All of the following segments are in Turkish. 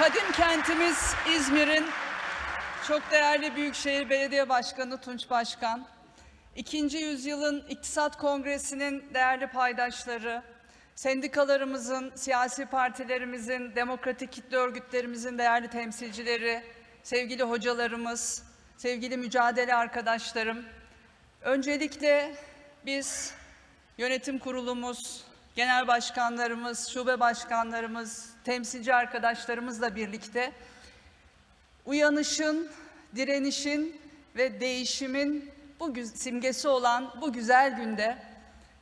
Kadim kentimiz İzmir'in çok değerli Büyükşehir Belediye Başkanı Tunç Başkan, ikinci yüzyılın İktisat Kongresi'nin değerli paydaşları, sendikalarımızın, siyasi partilerimizin, demokratik kitle örgütlerimizin değerli temsilcileri, sevgili hocalarımız, sevgili mücadele arkadaşlarım, öncelikle biz yönetim kurulumuz, genel başkanlarımız, şube başkanlarımız, temsilci arkadaşlarımızla birlikte uyanışın, direnişin ve değişimin bu simgesi olan bu güzel günde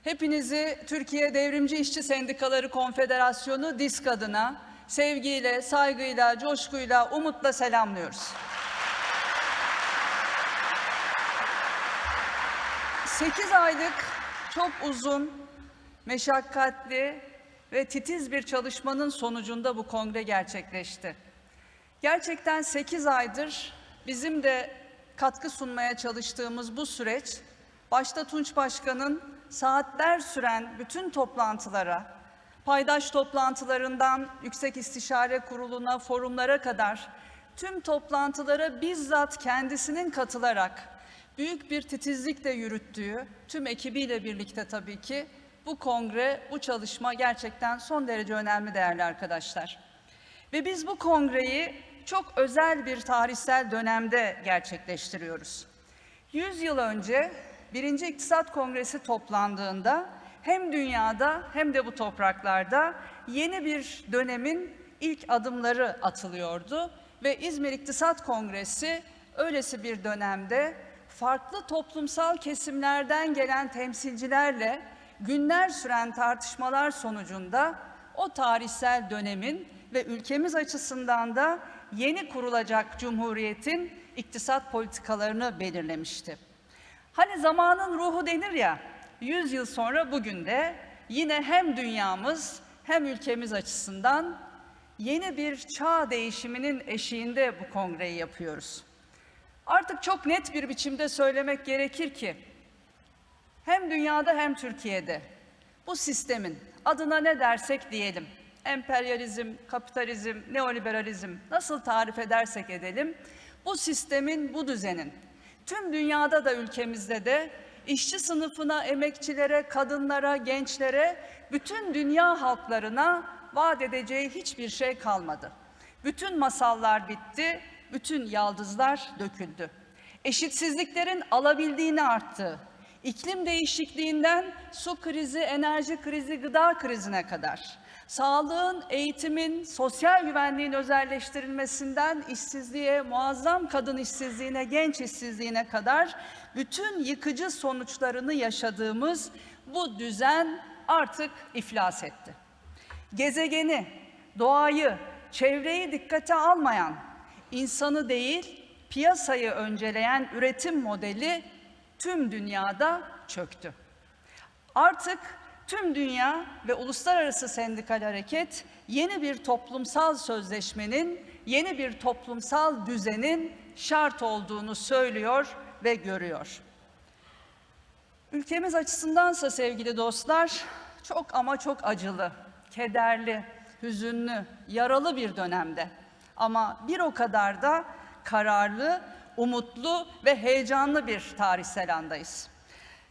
hepinizi Türkiye Devrimci İşçi Sendikaları Konfederasyonu DİSK adına sevgiyle, saygıyla, coşkuyla, umutla selamlıyoruz. 8 aylık çok uzun, meşakkatli ve titiz bir çalışmanın sonucunda bu kongre gerçekleşti. Gerçekten 8 aydır bizim de katkı sunmaya çalıştığımız bu süreç, başta Tunç Başkan'ın saatler süren bütün toplantılara, paydaş toplantılarından Yüksek İstişare Kurulu'na, forumlara kadar tüm toplantılara bizzat kendisinin katılarak büyük bir titizlikle yürüttüğü tüm ekibiyle birlikte tabii ki bu kongre, bu çalışma gerçekten son derece önemli değerli arkadaşlar. Ve biz bu kongreyi çok özel bir tarihsel dönemde gerçekleştiriyoruz. 100 yıl önce birinci İktisat Kongresi toplandığında hem dünyada hem de bu topraklarda yeni bir dönemin ilk adımları atılıyordu ve İzmir İktisat Kongresi öylesi bir dönemde farklı toplumsal kesimlerden gelen temsilcilerle günler süren tartışmalar sonucunda o tarihsel dönemin ve ülkemiz açısından da yeni kurulacak cumhuriyetin iktisat politikalarını belirlemişti. Hani zamanın ruhu denir ya, 100 yıl sonra bugün de yine hem dünyamız hem ülkemiz açısından yeni bir çağ değişiminin eşiğinde bu kongreyi yapıyoruz. Artık çok net bir biçimde söylemek gerekir ki hem dünyada hem Türkiye'de bu sistemin adına ne dersek diyelim, emperyalizm, kapitalizm, neoliberalizm nasıl tarif edersek edelim, bu sistemin, bu düzenin tüm dünyada da ülkemizde de işçi sınıfına, emekçilere, kadınlara, gençlere, bütün dünya halklarına vaat edeceği hiçbir şey kalmadı. Bütün masallar bitti, bütün yaldızlar döküldü. Eşitsizliklerin alabildiğini arttı. İklim değişikliğinden su krizi, enerji krizi, gıda krizine kadar. Sağlığın, eğitimin, sosyal güvenliğin özelleştirilmesinden işsizliğe, muazzam kadın işsizliğine, genç işsizliğine kadar bütün yıkıcı sonuçlarını yaşadığımız bu düzen artık iflas etti. Gezegeni, doğayı, çevreyi dikkate almayan, insanı değil, piyasayı önceleyen üretim modeli tüm dünyada çöktü. Artık tüm dünya ve uluslararası sendikal hareket yeni bir toplumsal sözleşmenin, yeni bir toplumsal düzenin şart olduğunu söylüyor ve görüyor. Ülkemiz açısındansa sevgili dostlar çok ama çok acılı, kederli, hüzünlü, yaralı bir dönemde. Ama bir o kadar da kararlı, umutlu ve heyecanlı bir tarihsel andayız.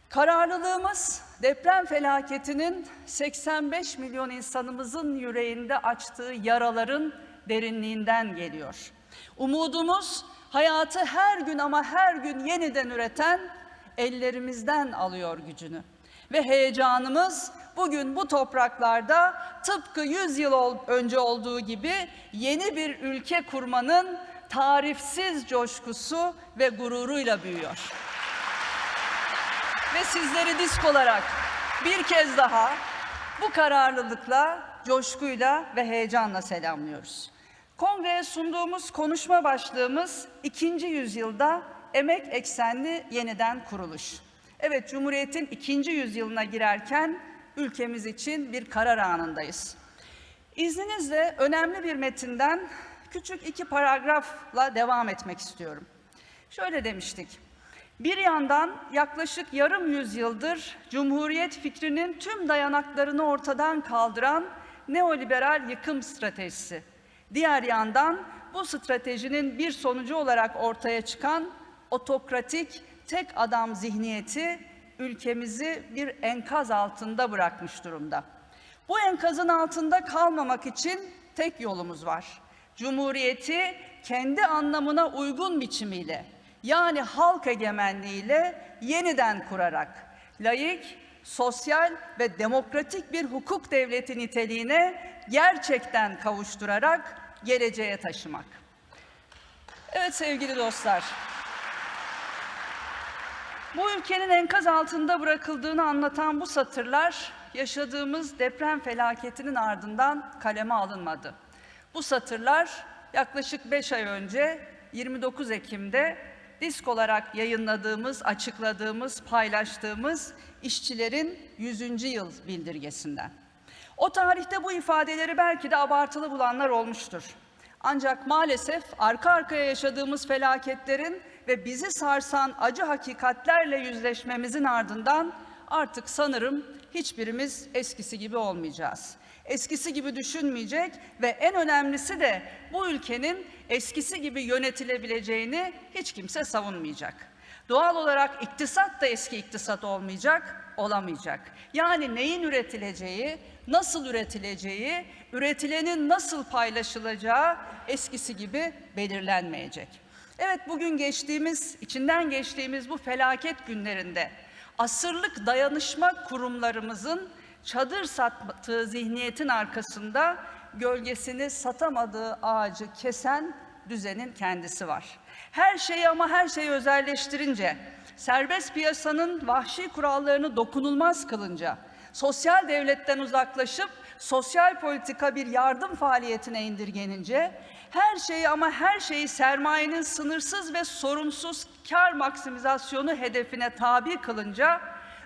Kararlılığımız deprem felaketinin 85 milyon insanımızın yüreğinde açtığı yaraların derinliğinden geliyor. Umudumuz hayatı her gün ama her gün yeniden üreten ellerimizden alıyor gücünü. Ve heyecanımız bugün bu topraklarda tıpkı 100 yıl önce olduğu gibi yeni bir ülke kurmanın tarifsiz coşkusu ve gururuyla büyüyor. Ve sizleri disk olarak bir kez daha bu kararlılıkla, coşkuyla ve heyecanla selamlıyoruz. Kongreye sunduğumuz konuşma başlığımız ikinci yüzyılda emek eksenli yeniden kuruluş. Evet, Cumhuriyet'in ikinci yüzyılına girerken ülkemiz için bir karar anındayız. İzninizle önemli bir metinden küçük iki paragrafla devam etmek istiyorum. Şöyle demiştik. Bir yandan yaklaşık yarım yüzyıldır Cumhuriyet fikrinin tüm dayanaklarını ortadan kaldıran neoliberal yıkım stratejisi. Diğer yandan bu stratejinin bir sonucu olarak ortaya çıkan otokratik tek adam zihniyeti ülkemizi bir enkaz altında bırakmış durumda. Bu enkazın altında kalmamak için tek yolumuz var. Cumhuriyeti kendi anlamına uygun biçimiyle yani halk egemenliğiyle yeniden kurarak layık, sosyal ve demokratik bir hukuk devleti niteliğine gerçekten kavuşturarak geleceğe taşımak. Evet sevgili dostlar. Bu ülkenin enkaz altında bırakıldığını anlatan bu satırlar yaşadığımız deprem felaketinin ardından kaleme alınmadı. Bu satırlar yaklaşık 5 ay önce 29 Ekim'de disk olarak yayınladığımız, açıkladığımız, paylaştığımız işçilerin 100. yıl bildirgesinden. O tarihte bu ifadeleri belki de abartılı bulanlar olmuştur. Ancak maalesef arka arkaya yaşadığımız felaketlerin ve bizi sarsan acı hakikatlerle yüzleşmemizin ardından artık sanırım hiçbirimiz eskisi gibi olmayacağız. Eskisi gibi düşünmeyecek ve en önemlisi de bu ülkenin eskisi gibi yönetilebileceğini hiç kimse savunmayacak. Doğal olarak iktisat da eski iktisat olmayacak, olamayacak. Yani neyin üretileceği, nasıl üretileceği, üretilenin nasıl paylaşılacağı eskisi gibi belirlenmeyecek. Evet bugün geçtiğimiz, içinden geçtiğimiz bu felaket günlerinde asırlık dayanışma kurumlarımızın çadır sattığı zihniyetin arkasında gölgesini satamadığı ağacı kesen düzenin kendisi var. Her şeyi ama her şeyi özelleştirince, serbest piyasanın vahşi kurallarını dokunulmaz kılınca, sosyal devletten uzaklaşıp sosyal politika bir yardım faaliyetine indirgenince, her şeyi ama her şeyi sermayenin sınırsız ve sorunsuz kar maksimizasyonu hedefine tabi kılınca,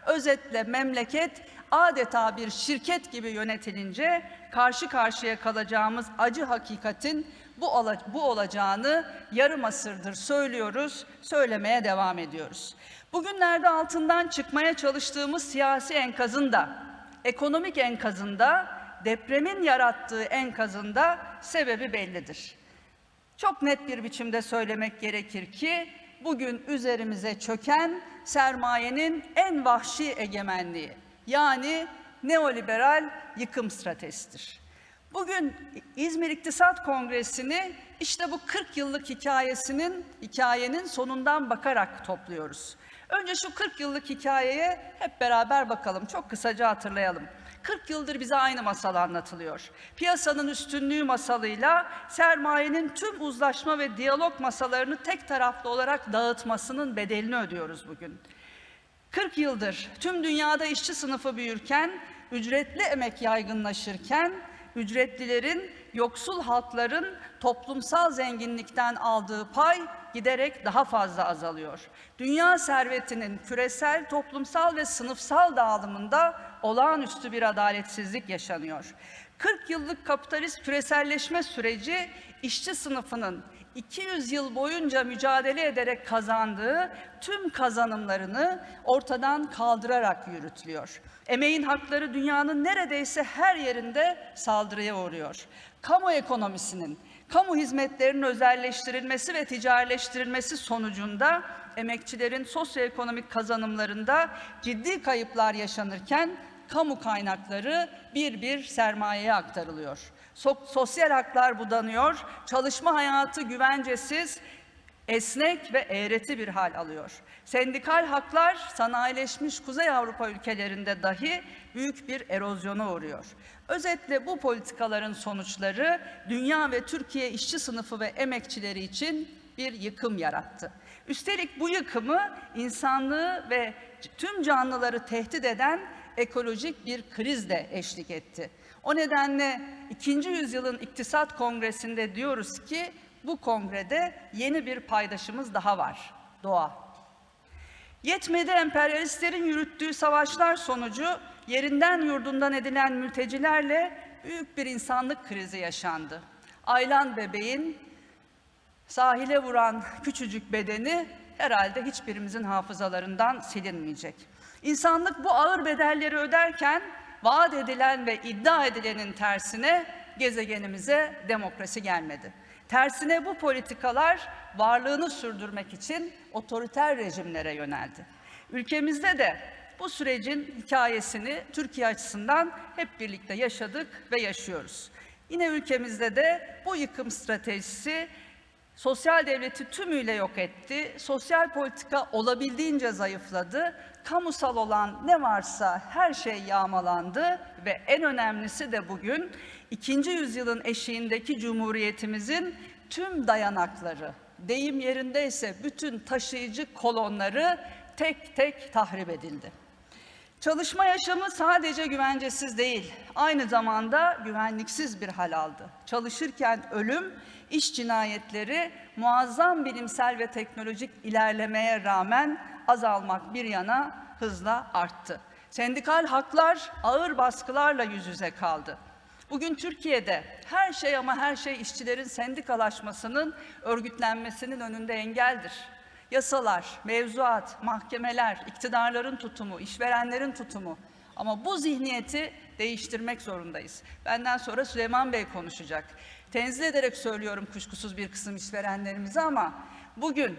özetle memleket adeta bir şirket gibi yönetilince karşı karşıya kalacağımız acı hakikatin bu, bu olacağını yarım asırdır söylüyoruz, söylemeye devam ediyoruz. Bugünlerde altından çıkmaya çalıştığımız siyasi enkazın da, ekonomik enkazında, depremin yarattığı enkazında sebebi bellidir. Çok net bir biçimde söylemek gerekir ki bugün üzerimize çöken sermayenin en vahşi egemenliği yani neoliberal yıkım stratejisidir. Bugün İzmir İktisat Kongresi'ni işte bu 40 yıllık hikayesinin hikayenin sonundan bakarak topluyoruz. Önce şu 40 yıllık hikayeye hep beraber bakalım. Çok kısaca hatırlayalım. 40 yıldır bize aynı masal anlatılıyor. Piyasanın üstünlüğü masalıyla sermayenin tüm uzlaşma ve diyalog masalarını tek taraflı olarak dağıtmasının bedelini ödüyoruz bugün. 40 yıldır tüm dünyada işçi sınıfı büyürken, ücretli emek yaygınlaşırken, ücretlilerin, yoksul halkların toplumsal zenginlikten aldığı pay giderek daha fazla azalıyor. Dünya servetinin küresel, toplumsal ve sınıfsal dağılımında olağanüstü bir adaletsizlik yaşanıyor. 40 yıllık kapitalist küreselleşme süreci işçi sınıfının 200 yıl boyunca mücadele ederek kazandığı tüm kazanımlarını ortadan kaldırarak yürütülüyor. Emeğin hakları dünyanın neredeyse her yerinde saldırıya uğruyor. Kamu ekonomisinin, kamu hizmetlerinin özelleştirilmesi ve ticarileştirilmesi sonucunda emekçilerin sosyoekonomik kazanımlarında ciddi kayıplar yaşanırken kamu kaynakları bir bir sermayeye aktarılıyor. So sosyal haklar budanıyor, çalışma hayatı güvencesiz, esnek ve eğreti bir hal alıyor. Sendikal haklar sanayileşmiş Kuzey Avrupa ülkelerinde dahi büyük bir erozyona uğruyor. Özetle bu politikaların sonuçları dünya ve Türkiye işçi sınıfı ve emekçileri için bir yıkım yarattı. Üstelik bu yıkımı insanlığı ve tüm canlıları tehdit eden ekolojik bir kriz de eşlik etti. O nedenle ikinci yüzyılın iktisat kongresinde diyoruz ki bu kongrede yeni bir paydaşımız daha var, doğa. Yetmedi emperyalistlerin yürüttüğü savaşlar sonucu yerinden yurdundan edilen mültecilerle büyük bir insanlık krizi yaşandı. Aylan bebeğin sahile vuran küçücük bedeni herhalde hiçbirimizin hafızalarından silinmeyecek. İnsanlık bu ağır bedelleri öderken vaat edilen ve iddia edilenin tersine gezegenimize demokrasi gelmedi. Tersine bu politikalar varlığını sürdürmek için otoriter rejimlere yöneldi. Ülkemizde de bu sürecin hikayesini Türkiye açısından hep birlikte yaşadık ve yaşıyoruz. Yine ülkemizde de bu yıkım stratejisi sosyal devleti tümüyle yok etti. Sosyal politika olabildiğince zayıfladı. Kamusal olan ne varsa her şey yağmalandı ve en önemlisi de bugün ikinci yüzyılın eşiğindeki cumhuriyetimizin tüm dayanakları, deyim yerindeyse bütün taşıyıcı kolonları tek tek tahrip edildi. Çalışma yaşamı sadece güvencesiz değil, aynı zamanda güvenliksiz bir hal aldı. Çalışırken ölüm, iş cinayetleri muazzam bilimsel ve teknolojik ilerlemeye rağmen azalmak bir yana hızla arttı. Sendikal haklar ağır baskılarla yüz yüze kaldı. Bugün Türkiye'de her şey ama her şey işçilerin sendikalaşmasının, örgütlenmesinin önünde engeldir. Yasalar, mevzuat, mahkemeler, iktidarların tutumu, işverenlerin tutumu. Ama bu zihniyeti değiştirmek zorundayız. Benden sonra Süleyman Bey konuşacak. Tenzih ederek söylüyorum kuşkusuz bir kısım işverenlerimize ama bugün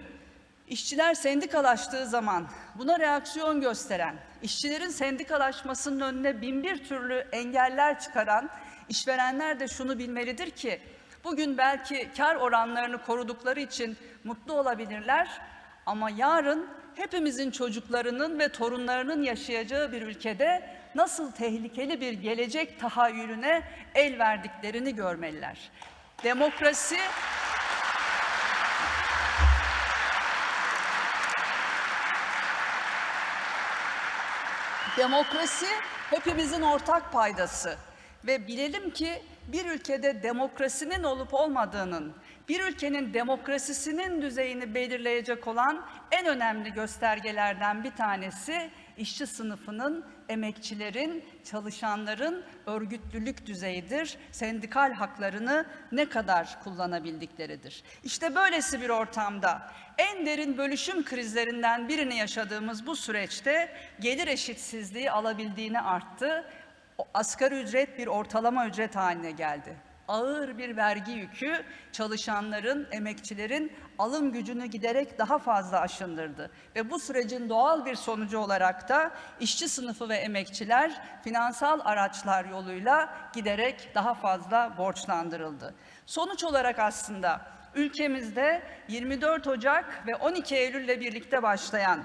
işçiler sendikalaştığı zaman buna reaksiyon gösteren, işçilerin sendikalaşmasının önüne binbir türlü engeller çıkaran işverenler de şunu bilmelidir ki bugün belki kar oranlarını korudukları için mutlu olabilirler ama yarın hepimizin çocuklarının ve torunlarının yaşayacağı bir ülkede nasıl tehlikeli bir gelecek tahayyülüne el verdiklerini görmeliler. Demokrasi Demokrasi hepimizin ortak paydası ve bilelim ki bir ülkede demokrasinin olup olmadığının, bir ülkenin demokrasisinin düzeyini belirleyecek olan en önemli göstergelerden bir tanesi işçi sınıfının, emekçilerin, çalışanların örgütlülük düzeyidir. Sendikal haklarını ne kadar kullanabildikleridir. İşte böylesi bir ortamda en derin bölüşüm krizlerinden birini yaşadığımız bu süreçte gelir eşitsizliği alabildiğini arttı. O asgari ücret bir ortalama ücret haline geldi ağır bir vergi yükü çalışanların, emekçilerin alım gücünü giderek daha fazla aşındırdı. Ve bu sürecin doğal bir sonucu olarak da işçi sınıfı ve emekçiler finansal araçlar yoluyla giderek daha fazla borçlandırıldı. Sonuç olarak aslında ülkemizde 24 Ocak ve 12 Eylül ile birlikte başlayan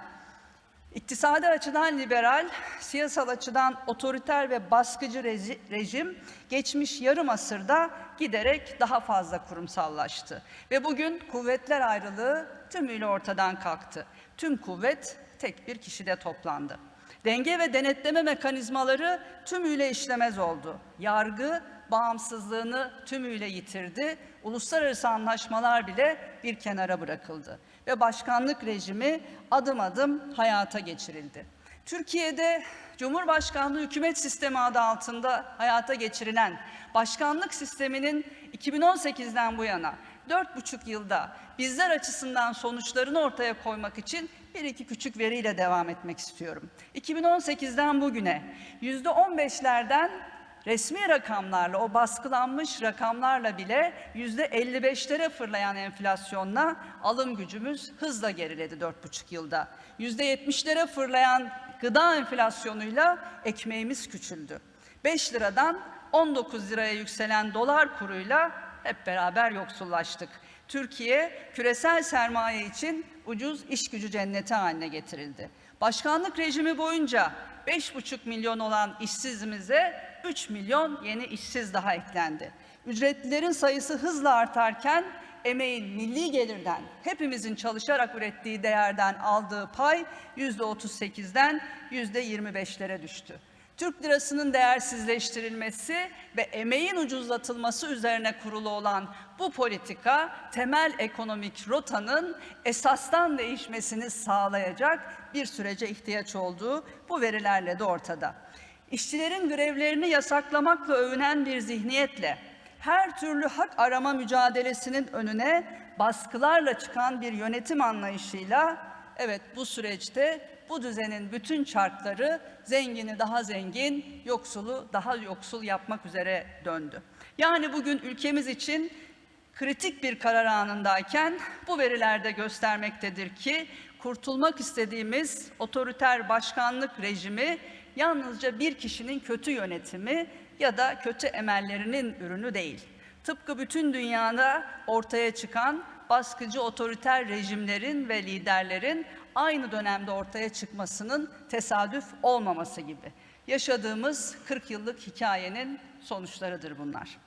İktisadi açıdan liberal, siyasal açıdan otoriter ve baskıcı rejim geçmiş yarım asırda giderek daha fazla kurumsallaştı. Ve bugün kuvvetler ayrılığı tümüyle ortadan kalktı. Tüm kuvvet tek bir kişide toplandı. Denge ve denetleme mekanizmaları tümüyle işlemez oldu. Yargı bağımsızlığını tümüyle yitirdi. Uluslararası anlaşmalar bile bir kenara bırakıldı ve başkanlık rejimi adım adım hayata geçirildi. Türkiye'de Cumhurbaşkanlığı hükümet sistemi adı altında hayata geçirilen başkanlık sisteminin 2018'den bu yana dört buçuk yılda bizler açısından sonuçlarını ortaya koymak için bir iki küçük veriyle devam etmek istiyorum. 2018'den bugüne yüzde on beşlerden resmi rakamlarla, o baskılanmış rakamlarla bile yüzde 55'lere fırlayan enflasyonla alım gücümüz hızla geriledi dört buçuk yılda. Yüzde 70'lere fırlayan gıda enflasyonuyla ekmeğimiz küçüldü. 5 liradan 19 liraya yükselen dolar kuruyla hep beraber yoksullaştık. Türkiye küresel sermaye için ucuz iş gücü cenneti haline getirildi. Başkanlık rejimi boyunca 5,5 milyon olan işsizimize 3 milyon yeni işsiz daha eklendi. Ücretlilerin sayısı hızla artarken emeğin milli gelirden, hepimizin çalışarak ürettiği değerden aldığı pay yüzde 38'den yüzde 25'lere düştü. Türk lirasının değersizleştirilmesi ve emeğin ucuzlatılması üzerine kurulu olan bu politika temel ekonomik rotanın esastan değişmesini sağlayacak bir sürece ihtiyaç olduğu bu verilerle de ortada. İşçilerin grevlerini yasaklamakla övünen bir zihniyetle her türlü hak arama mücadelesinin önüne baskılarla çıkan bir yönetim anlayışıyla evet bu süreçte bu düzenin bütün çarkları zengini daha zengin, yoksulu daha yoksul yapmak üzere döndü. Yani bugün ülkemiz için kritik bir karar anındayken bu veriler de göstermektedir ki kurtulmak istediğimiz otoriter başkanlık rejimi yalnızca bir kişinin kötü yönetimi ya da kötü emellerinin ürünü değil. Tıpkı bütün dünyada ortaya çıkan baskıcı otoriter rejimlerin ve liderlerin aynı dönemde ortaya çıkmasının tesadüf olmaması gibi. Yaşadığımız 40 yıllık hikayenin sonuçlarıdır bunlar.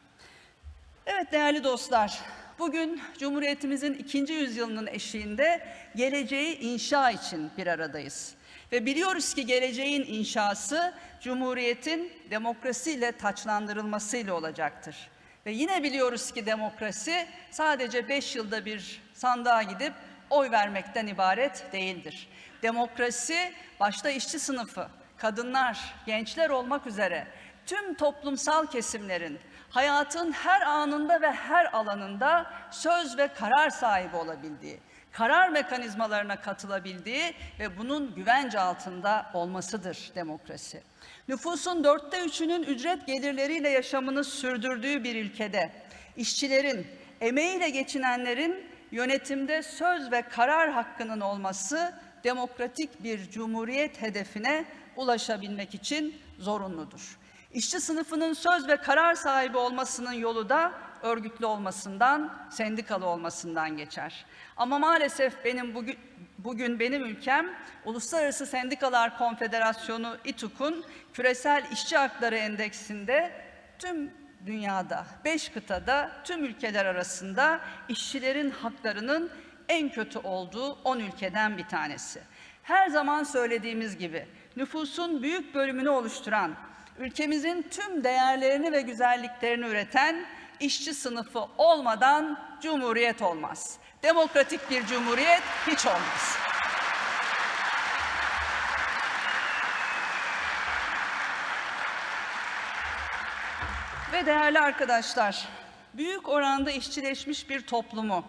Evet değerli dostlar, bugün Cumhuriyetimizin ikinci yüzyılının eşiğinde geleceği inşa için bir aradayız. Ve biliyoruz ki geleceğin inşası Cumhuriyetin demokrasiyle taçlandırılmasıyla olacaktır. Ve yine biliyoruz ki demokrasi sadece beş yılda bir sandığa gidip oy vermekten ibaret değildir. Demokrasi başta işçi sınıfı, kadınlar, gençler olmak üzere tüm toplumsal kesimlerin hayatın her anında ve her alanında söz ve karar sahibi olabildiği, karar mekanizmalarına katılabildiği ve bunun güvence altında olmasıdır demokrasi. Nüfusun dörtte üçünün ücret gelirleriyle yaşamını sürdürdüğü bir ülkede işçilerin, emeğiyle geçinenlerin yönetimde söz ve karar hakkının olması demokratik bir cumhuriyet hedefine ulaşabilmek için zorunludur. İşçi sınıfının söz ve karar sahibi olmasının yolu da örgütlü olmasından, sendikalı olmasından geçer. Ama maalesef benim bugün, bugün benim ülkem Uluslararası Sendikalar Konfederasyonu İTUK'un Küresel İşçi Hakları Endeksinde tüm dünyada, beş kıtada, tüm ülkeler arasında işçilerin haklarının en kötü olduğu 10 ülkeden bir tanesi. Her zaman söylediğimiz gibi nüfusun büyük bölümünü oluşturan, ülkemizin tüm değerlerini ve güzelliklerini üreten işçi sınıfı olmadan cumhuriyet olmaz. Demokratik bir cumhuriyet hiç olmaz. Ve değerli arkadaşlar, büyük oranda işçileşmiş bir toplumu,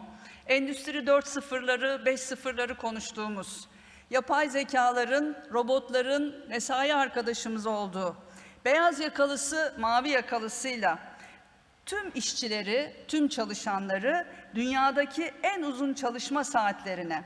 Endüstri 4.0'ları, 5.0'ları konuştuğumuz, yapay zekaların, robotların mesai arkadaşımız olduğu, beyaz yakalısı, mavi yakalısıyla tüm işçileri, tüm çalışanları dünyadaki en uzun çalışma saatlerine,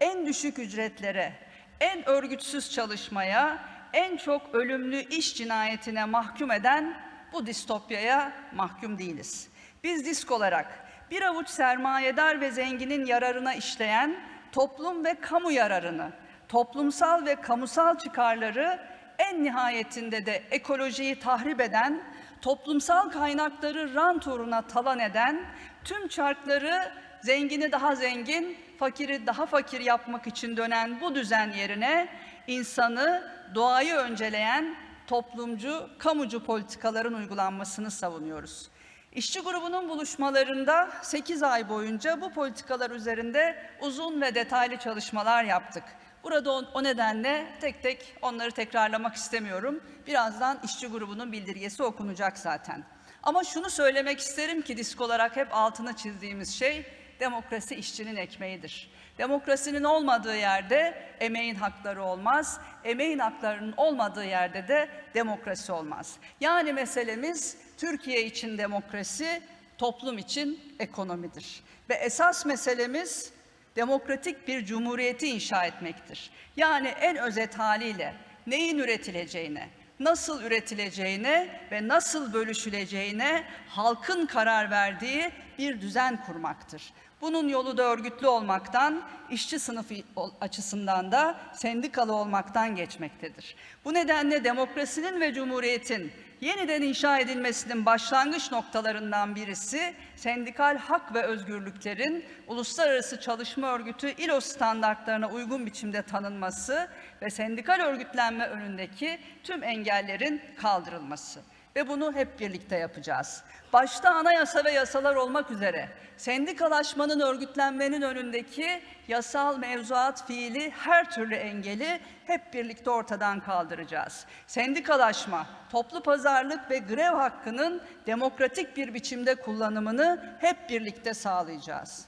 en düşük ücretlere, en örgütsüz çalışmaya, en çok ölümlü iş cinayetine mahkum eden bu distopyaya mahkum değiliz. Biz disk olarak bir avuç sermayedar ve zenginin yararına işleyen toplum ve kamu yararını, toplumsal ve kamusal çıkarları en nihayetinde de ekolojiyi tahrip eden, toplumsal kaynakları rant uğruna talan eden, tüm çarkları zengini daha zengin, fakiri daha fakir yapmak için dönen bu düzen yerine insanı, doğayı önceleyen toplumcu, kamucu politikaların uygulanmasını savunuyoruz. İşçi grubunun buluşmalarında 8 ay boyunca bu politikalar üzerinde uzun ve detaylı çalışmalar yaptık. Burada o, nedenle tek tek onları tekrarlamak istemiyorum. Birazdan işçi grubunun bildirgesi okunacak zaten. Ama şunu söylemek isterim ki disk olarak hep altını çizdiğimiz şey demokrasi işçinin ekmeğidir. Demokrasinin olmadığı yerde emeğin hakları olmaz. Emeğin haklarının olmadığı yerde de demokrasi olmaz. Yani meselemiz Türkiye için demokrasi, toplum için ekonomidir. Ve esas meselemiz demokratik bir cumhuriyeti inşa etmektir. Yani en özet haliyle neyin üretileceğine, nasıl üretileceğine ve nasıl bölüşüleceğine halkın karar verdiği bir düzen kurmaktır. Bunun yolu da örgütlü olmaktan, işçi sınıfı açısından da sendikalı olmaktan geçmektedir. Bu nedenle demokrasinin ve cumhuriyetin yeniden inşa edilmesinin başlangıç noktalarından birisi sendikal hak ve özgürlüklerin Uluslararası Çalışma Örgütü ILO standartlarına uygun biçimde tanınması ve sendikal örgütlenme önündeki tüm engellerin kaldırılması ve bunu hep birlikte yapacağız. Başta anayasa ve yasalar olmak üzere sendikalaşmanın örgütlenmenin önündeki yasal mevzuat fiili her türlü engeli hep birlikte ortadan kaldıracağız. Sendikalaşma, toplu pazarlık ve grev hakkının demokratik bir biçimde kullanımını hep birlikte sağlayacağız.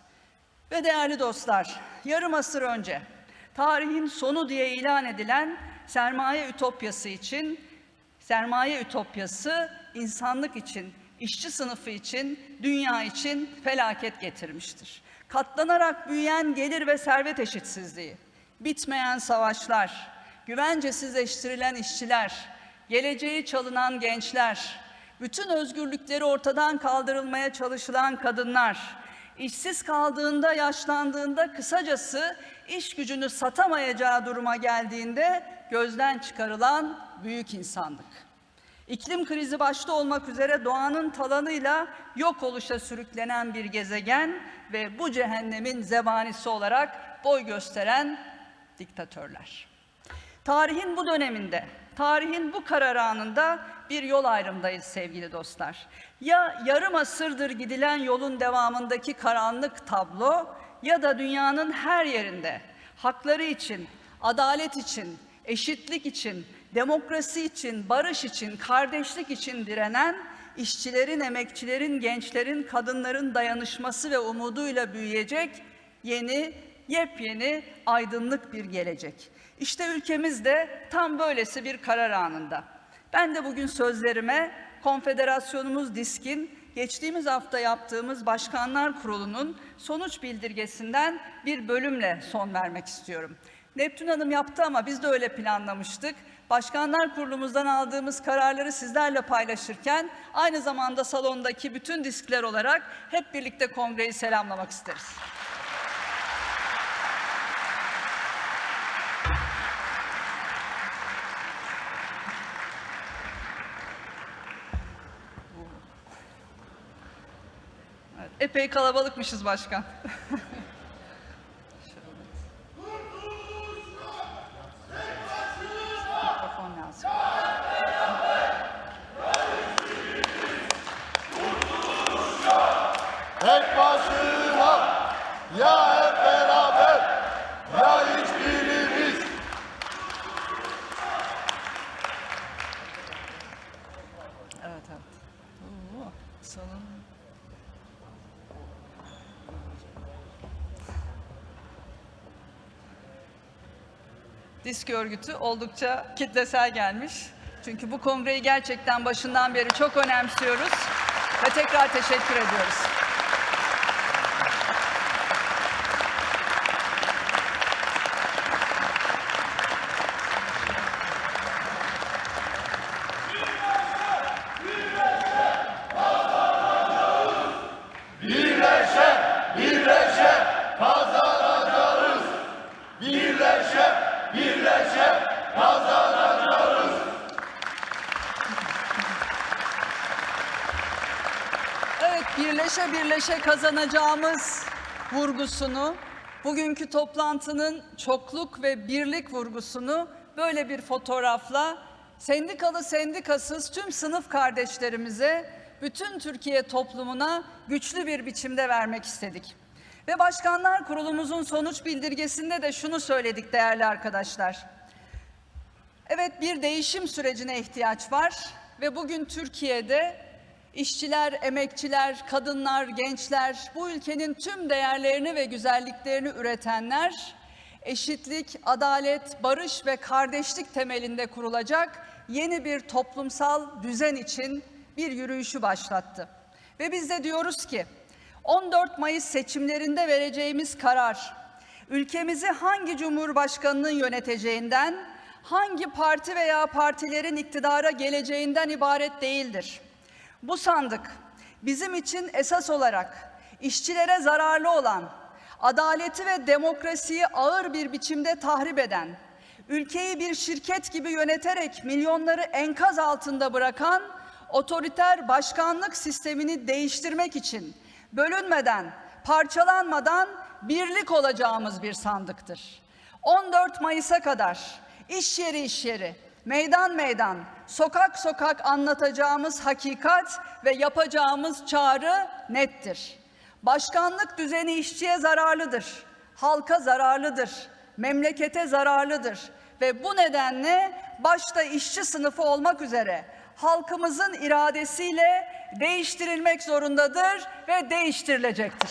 Ve değerli dostlar, yarım asır önce tarihin sonu diye ilan edilen sermaye ütopyası için, sermaye ütopyası insanlık için, işçi sınıfı için, dünya için felaket getirmiştir. Katlanarak büyüyen gelir ve servet eşitsizliği, bitmeyen savaşlar, güvencesizleştirilen işçiler, geleceği çalınan gençler, bütün özgürlükleri ortadan kaldırılmaya çalışılan kadınlar, işsiz kaldığında, yaşlandığında, kısacası iş gücünü satamayacağı duruma geldiğinde gözden çıkarılan büyük insanlık. İklim krizi başta olmak üzere doğanın talanıyla yok oluşa sürüklenen bir gezegen ve bu cehennemin zebanisi olarak boy gösteren diktatörler. Tarihin bu döneminde, tarihin bu karar anında bir yol ayrımdayız sevgili dostlar. Ya yarım asırdır gidilen yolun devamındaki karanlık tablo ya da dünyanın her yerinde hakları için, adalet için, eşitlik için, demokrasi için, barış için, kardeşlik için direnen işçilerin, emekçilerin, gençlerin, kadınların dayanışması ve umuduyla büyüyecek yeni, yepyeni, aydınlık bir gelecek. İşte ülkemiz de tam böylesi bir karar anında. Ben de bugün sözlerime Konfederasyonumuz DİSK'in geçtiğimiz hafta yaptığımız Başkanlar Kurulu'nun sonuç bildirgesinden bir bölümle son vermek istiyorum. Neptün Hanım yaptı ama biz de öyle planlamıştık. Başkanlar Kurulumuzdan aldığımız kararları sizlerle paylaşırken aynı zamanda salondaki bütün diskler olarak hep birlikte kongreyi selamlamak isteriz. Epey kalabalıkmışız başkan. Mikrofon lazım. Tek başına ya hep beraber ya hiçbirimiz. Evet evet. Oo, salon. Disk örgütü oldukça kitlesel gelmiş. Çünkü bu kongreyi gerçekten başından beri çok önemsiyoruz ve tekrar teşekkür ediyoruz. Birleşe kazanacağımız vurgusunu, bugünkü toplantının çokluk ve birlik vurgusunu böyle bir fotoğrafla sendikalı sendikasız tüm sınıf kardeşlerimize, bütün Türkiye toplumuna güçlü bir biçimde vermek istedik. Ve Başkanlar Kurulumuzun sonuç bildirgesinde de şunu söyledik değerli arkadaşlar. Evet bir değişim sürecine ihtiyaç var ve bugün Türkiye'de işçiler, emekçiler, kadınlar, gençler, bu ülkenin tüm değerlerini ve güzelliklerini üretenler eşitlik, adalet, barış ve kardeşlik temelinde kurulacak yeni bir toplumsal düzen için bir yürüyüşü başlattı. Ve biz de diyoruz ki 14 Mayıs seçimlerinde vereceğimiz karar ülkemizi hangi cumhurbaşkanının yöneteceğinden, hangi parti veya partilerin iktidara geleceğinden ibaret değildir. Bu sandık bizim için esas olarak işçilere zararlı olan, adaleti ve demokrasiyi ağır bir biçimde tahrip eden, ülkeyi bir şirket gibi yöneterek milyonları enkaz altında bırakan otoriter başkanlık sistemini değiştirmek için bölünmeden, parçalanmadan birlik olacağımız bir sandıktır. 14 Mayıs'a kadar iş yeri iş yeri, meydan meydan, sokak sokak anlatacağımız hakikat ve yapacağımız çağrı nettir. Başkanlık düzeni işçiye zararlıdır, halka zararlıdır, memlekete zararlıdır ve bu nedenle başta işçi sınıfı olmak üzere halkımızın iradesiyle değiştirilmek zorundadır ve değiştirilecektir.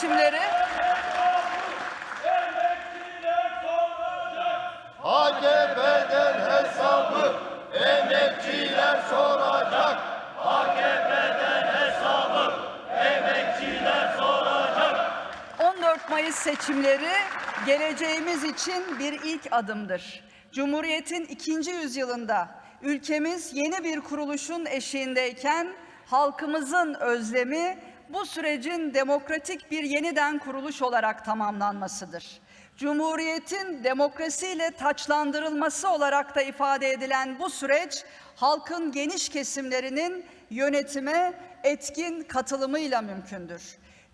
Seçimleri AKP'den hesabı emekçiler soracak. 14 Mayıs seçimleri geleceğimiz için bir ilk adımdır. Cumhuriyetin ikinci yüzyılında ülkemiz yeni bir kuruluşun eşiğindeyken halkımızın özlemi bu sürecin demokratik bir yeniden kuruluş olarak tamamlanmasıdır. Cumhuriyetin demokrasiyle taçlandırılması olarak da ifade edilen bu süreç halkın geniş kesimlerinin yönetime etkin katılımıyla mümkündür.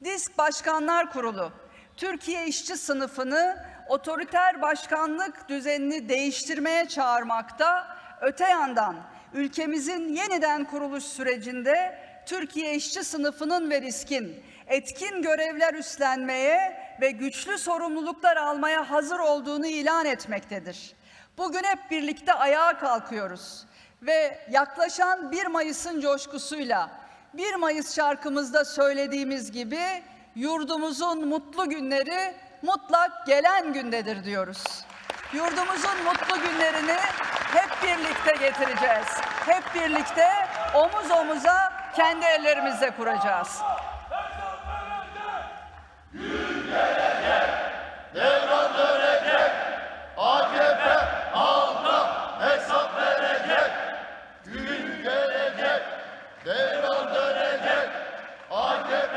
Disk Başkanlar Kurulu, Türkiye işçi sınıfını otoriter başkanlık düzenini değiştirmeye çağırmakta, öte yandan ülkemizin yeniden kuruluş sürecinde Türkiye işçi sınıfının ve riskin etkin görevler üstlenmeye ve güçlü sorumluluklar almaya hazır olduğunu ilan etmektedir. Bugün hep birlikte ayağa kalkıyoruz ve yaklaşan 1 Mayıs'ın coşkusuyla 1 Mayıs şarkımızda söylediğimiz gibi yurdumuzun mutlu günleri mutlak gelen gündedir diyoruz. Yurdumuzun mutlu günlerini hep birlikte getireceğiz. Hep birlikte omuz omuza kendi ellerimizle kuracağız. Devran dönecek. AKP halka hesap verecek. Gün gelecek. Devran dönecek. AKP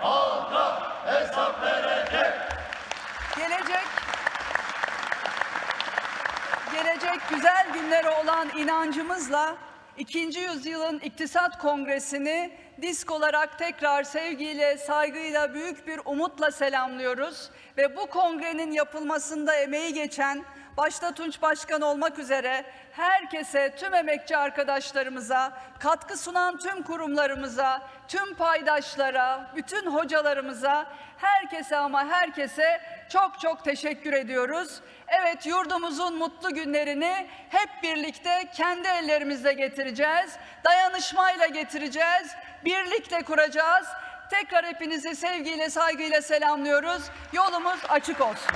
halka hesap verecek. Gelecek gelecek güzel günlere olan inancımızla ikinci yüzyılın iktisat kongresini disk olarak tekrar sevgiyle, saygıyla, büyük bir umutla selamlıyoruz. Ve bu kongrenin yapılmasında emeği geçen, başta Tunç Başkan olmak üzere herkese, tüm emekçi arkadaşlarımıza, katkı sunan tüm kurumlarımıza, tüm paydaşlara, bütün hocalarımıza, herkese ama herkese çok çok teşekkür ediyoruz. Evet yurdumuzun mutlu günlerini hep birlikte kendi ellerimizle getireceğiz. Dayanışmayla getireceğiz. Birlikte kuracağız. Tekrar hepinizi sevgiyle, saygıyla selamlıyoruz. Yolumuz açık olsun.